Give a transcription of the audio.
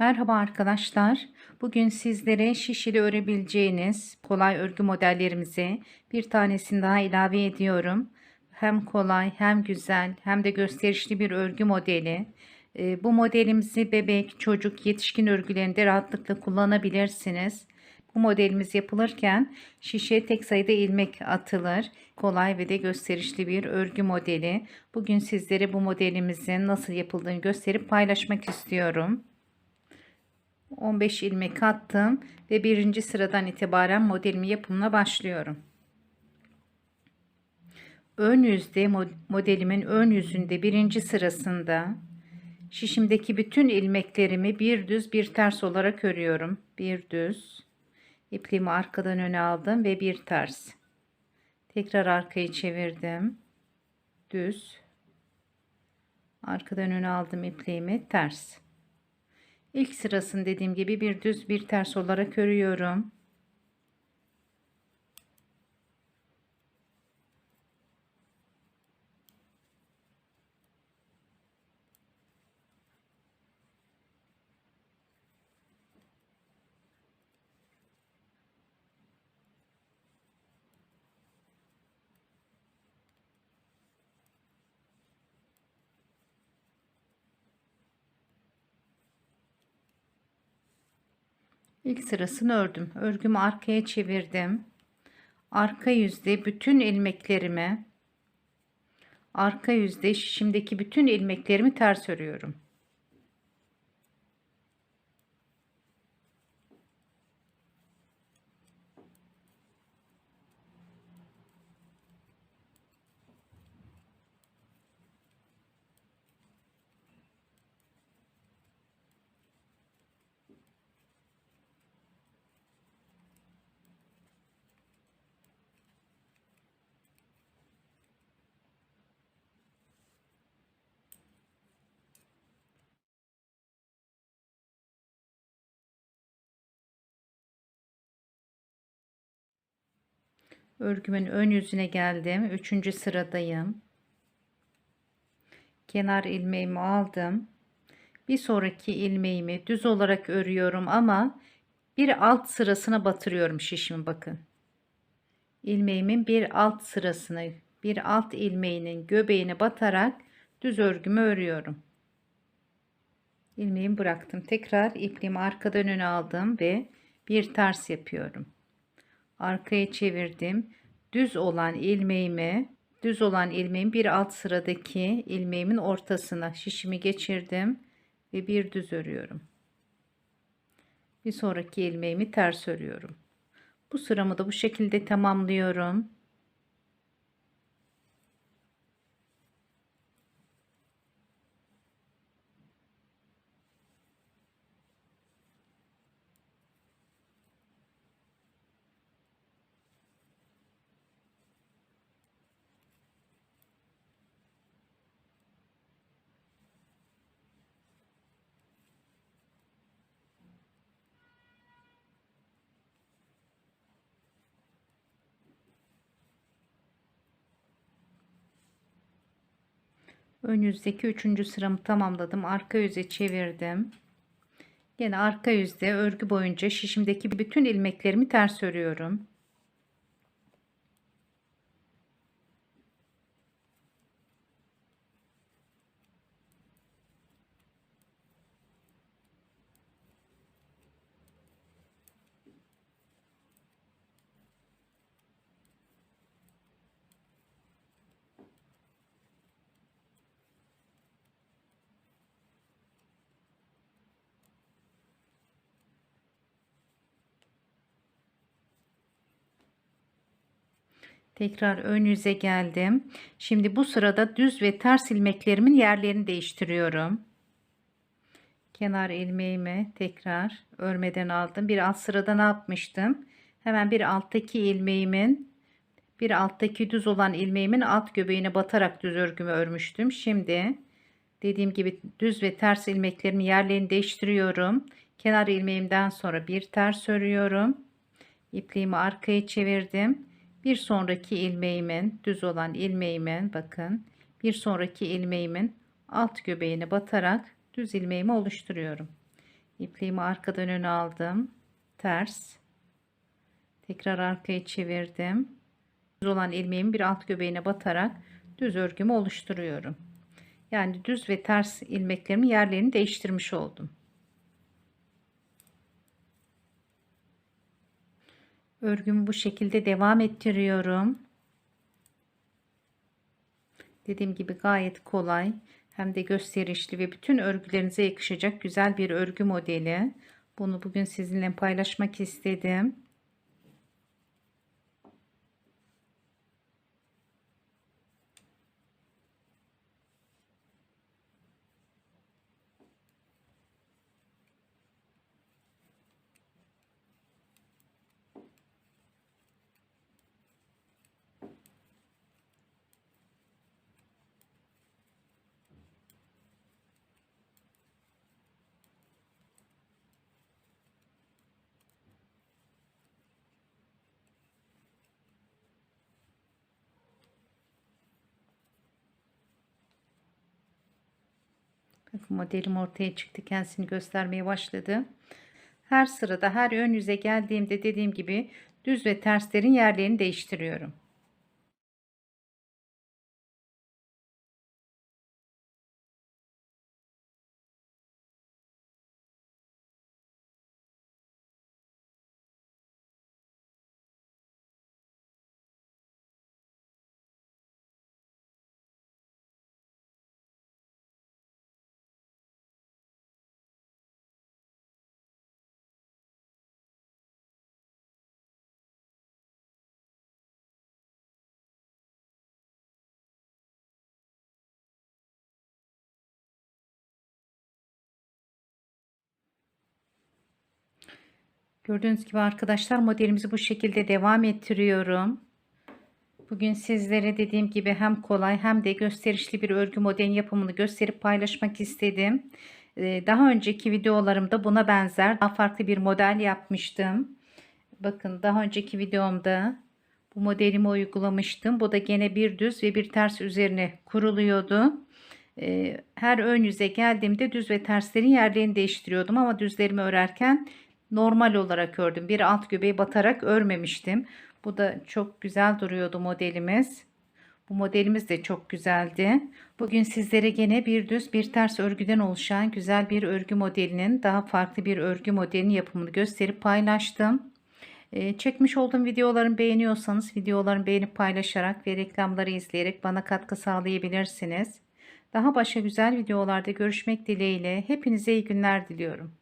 Merhaba arkadaşlar. Bugün sizlere şişili örebileceğiniz kolay örgü modellerimizi bir tanesini daha ilave ediyorum. Hem kolay hem güzel hem de gösterişli bir örgü modeli. Ee, Bu modelimizi bebek, çocuk, yetişkin örgülerinde rahatlıkla kullanabilirsiniz. Bu modelimiz yapılırken şişe tek sayıda ilmek atılır. Kolay ve de gösterişli bir örgü modeli. Bugün sizlere bu modelimizin nasıl yapıldığını gösterip paylaşmak istiyorum. 15 ilmek attım ve birinci sıradan itibaren modelimi yapımına başlıyorum. Ön yüzde modelimin ön yüzünde birinci sırasında şişimdeki bütün ilmeklerimi bir düz bir ters olarak örüyorum. Bir düz ipliğimi arkadan öne aldım ve bir ters. Tekrar arkayı çevirdim. Düz. Arkadan öne aldım ipliğimi ters. İlk sırasını dediğim gibi bir düz bir ters olarak örüyorum. İlk sırasını ördüm. Örgümü arkaya çevirdim. Arka yüzde bütün ilmeklerimi arka yüzde şişimdeki bütün ilmeklerimi ters örüyorum. Örgümün ön yüzüne geldim. Üçüncü sıradayım. Kenar ilmeğimi aldım. Bir sonraki ilmeğimi düz olarak örüyorum ama bir alt sırasına batırıyorum şişimi bakın. İlmeğimin bir alt sırasına bir alt ilmeğinin göbeğine batarak düz örgümü örüyorum. İlmeğimi bıraktım. Tekrar ipliğimi arkadan öne aldım ve bir ters yapıyorum arkaya çevirdim. Düz olan ilmeğimi düz olan ilmeğin bir alt sıradaki ilmeğimin ortasına şişimi geçirdim ve bir düz örüyorum. Bir sonraki ilmeğimi ters örüyorum. Bu sıramı da bu şekilde tamamlıyorum. Ön yüzdeki üçüncü sıramı tamamladım. Arka yüze çevirdim. Yine arka yüzde örgü boyunca şişimdeki bütün ilmeklerimi ters örüyorum Tekrar ön yüze geldim. Şimdi bu sırada düz ve ters ilmeklerimin yerlerini değiştiriyorum. Kenar ilmeğimi tekrar örmeden aldım. Bir alt sırada ne yapmıştım? Hemen bir alttaki ilmeğimin bir alttaki düz olan ilmeğimin alt göbeğine batarak düz örgümü örmüştüm. Şimdi dediğim gibi düz ve ters ilmeklerimin yerlerini değiştiriyorum. Kenar ilmeğimden sonra bir ters örüyorum. İpliğimi arkaya çevirdim bir sonraki ilmeğimin düz olan ilmeğimin bakın bir sonraki ilmeğimin alt göbeğine batarak düz ilmeğimi oluşturuyorum. İpliğimi arkadan öne aldım. Ters. Tekrar arkaya çevirdim. Düz olan ilmeğimi bir alt göbeğine batarak düz örgümü oluşturuyorum. Yani düz ve ters ilmeklerimin yerlerini değiştirmiş oldum. Örgümü bu şekilde devam ettiriyorum. Dediğim gibi gayet kolay hem de gösterişli ve bütün örgülerinize yakışacak güzel bir örgü modeli. Bunu bugün sizinle paylaşmak istedim. Bakın modelim ortaya çıktı. Kendisini göstermeye başladı. Her sırada her ön yüze geldiğimde dediğim gibi düz ve terslerin yerlerini değiştiriyorum. Gördüğünüz gibi arkadaşlar modelimizi bu şekilde devam ettiriyorum. Bugün sizlere dediğim gibi hem kolay hem de gösterişli bir örgü modelin yapımını gösterip paylaşmak istedim. Ee, daha önceki videolarımda buna benzer daha farklı bir model yapmıştım. Bakın daha önceki videomda bu modelimi uygulamıştım. Bu da gene bir düz ve bir ters üzerine kuruluyordu. Ee, her ön yüze geldiğimde düz ve terslerin yerlerini değiştiriyordum ama düzlerimi örerken normal olarak ördüm. Bir alt göbeği batarak örmemiştim. Bu da çok güzel duruyordu modelimiz. Bu modelimiz de çok güzeldi. Bugün sizlere gene bir düz bir ters örgüden oluşan güzel bir örgü modelinin daha farklı bir örgü modelinin yapımını gösterip paylaştım. Ee, çekmiş olduğum videolarımı beğeniyorsanız videolarımı beğenip paylaşarak ve reklamları izleyerek bana katkı sağlayabilirsiniz. Daha başka güzel videolarda görüşmek dileğiyle hepinize iyi günler diliyorum.